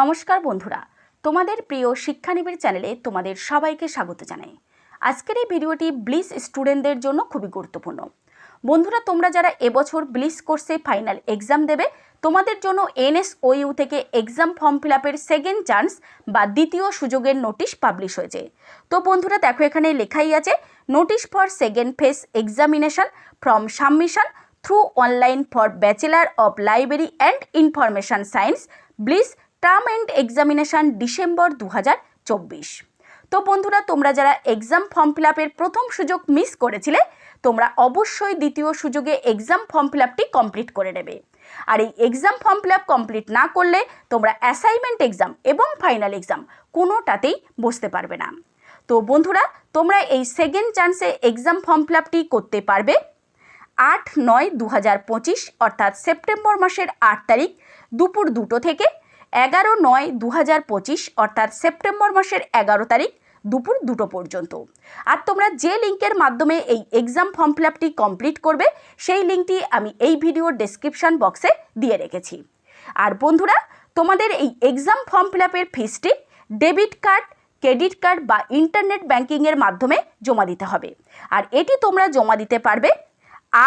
নমস্কার বন্ধুরা, তোমাদের প্রিয় শিক্ষানিবিড় চ্যানেলে তোমাদের সবাইকে স্বাগত জানাই। আজকের এই ভিডিওটি ব্লিস স্টুডেন্টদের জন্য খুবই গুরুত্বপূর্ণ। বন্ধুরা, তোমরা যারা এবছর ব্লিস কোর্সে ফাইনাল এক্সাম দেবে, তোমাদের জন্য এনএসওইউ থেকে এক্সাম ফর্ম ফিল আপের সেকেন্ড চান্স বা দ্বিতীয় সুযোগের নোটিশ পাবলিশ হয়েছে। তো বন্ধুরা, দেখো এখানে লেখাই আছে, notice for second phase examination from submission through online for bachelor of library and information science, BLIS term and examination December দু তো বন্ধুরা, তোমরা যারা এক্সাম ফর্ম ফিল প্রথম সুযোগ মিস করেছিলে, তোমরা অবশ্যই দ্বিতীয় সুযোগে এক্সাম ফর্ম ফিল কমপ্লিট করে নেবে। আর এই এক্সাম ফর্ম ফিল কমপ্লিট না করলে, তোমরা অ্যাসাইনমেন্ট এক্সাম এবং ফাইনাল এক্সাম কোনোটাতেই বসতে পারবে না। তো বন্ধুরা, তোমরা এই সেকেন্ড চান্সে এক্সাম ফর্ম ফিল করতে পারবে আট নয় দু অর্থাৎ সেপ্টেম্বর মাসের আট তারিখ দুপুর দুটো থেকে এগারো নয় দু হাজার পঁচিশ, অর্থাৎ সেপ্টেম্বর মাসের এগারো তারিখ দুপুর দুটো পর্যন্ত। আর তোমরা যে লিঙ্কের মাধ্যমে এই এক্সাম ফর্ম ফিল আপটি কমপ্লিট করবে, সেই লিঙ্কটি আমি এই ভিডিওর ডেসক্রিপশন বক্সে দিয়ে রেখেছি। আর বন্ধুরা, তোমাদের এই এক্সাম ফর্ম ফিল আপের ফিসটি ডেবিট কার্ড ক্রেডিট কার্ড বা ইন্টারনেট ব্যাংকিংয়ের মাধ্যমে জমা দিতে হবে। আর এটি তোমরা জমা দিতে পারবে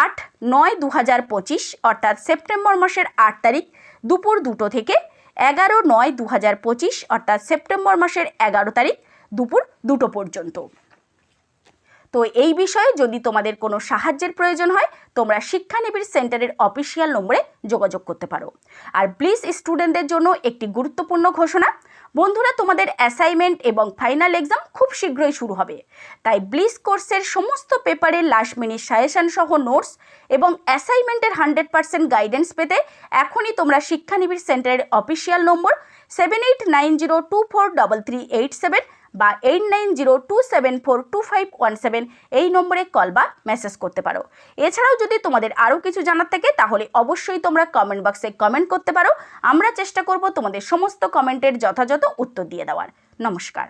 আট নয় দু অর্থাৎ সেপ্টেম্বর মাসের আট তারিখ দুপুর দুটো থেকে এগারো নয় দু হাজার পঁচিশ অর্থাৎ সেপ্টেম্বর মাসের এগারো তারিখ দুপুর দুটো পর্যন্ত। তো এই বিষয়ে যদি তোমাদের কোনো সাহায্যের প্রয়োজন হয়, তোমরা শিক্ষানিবিড় সেন্টারের অফিসিয়াল নম্বরে যোগাযোগ করতে পারো। আর প্লিজ স্টুডেন্টদের জন্য একটি গুরুত্বপূর্ণ ঘোষণা, বন্ধুরা তোমাদের অ্যাসাইনমেন্ট এবং ফাইনাল এক্সাম খুব শীঘ্রই শুরু হবে। তাই ব্লিস কোর্সের সমস্ত পেপারের লাস্ট মিনিট সাজেশন সহ নোটস এবং অ্যাসাইনমেন্টের হান্ড্রেড পার্সেন্ট গাইডেন্স পেতে এখনই তোমরা শিক্ষানিবিড় সেন্টারের official number seven eight nine zero two four double three eight seven বা eight nine zero two seven four two five one seven এই নম্বরে কল বা মেসেজ করতে পারো। এছাড়াও যদি তোমাদের আরও কিছু জানার থাকে, তাহলে অবশ্যই তোমরা কমেন্ট বক্সে কমেন্ট করতে পারো। আমরা চেষ্টা করব তোমাদের সমস্ত কমেন্টের যথাযথ উত্তর দিয়ে দেওয়ার। নমস্কার।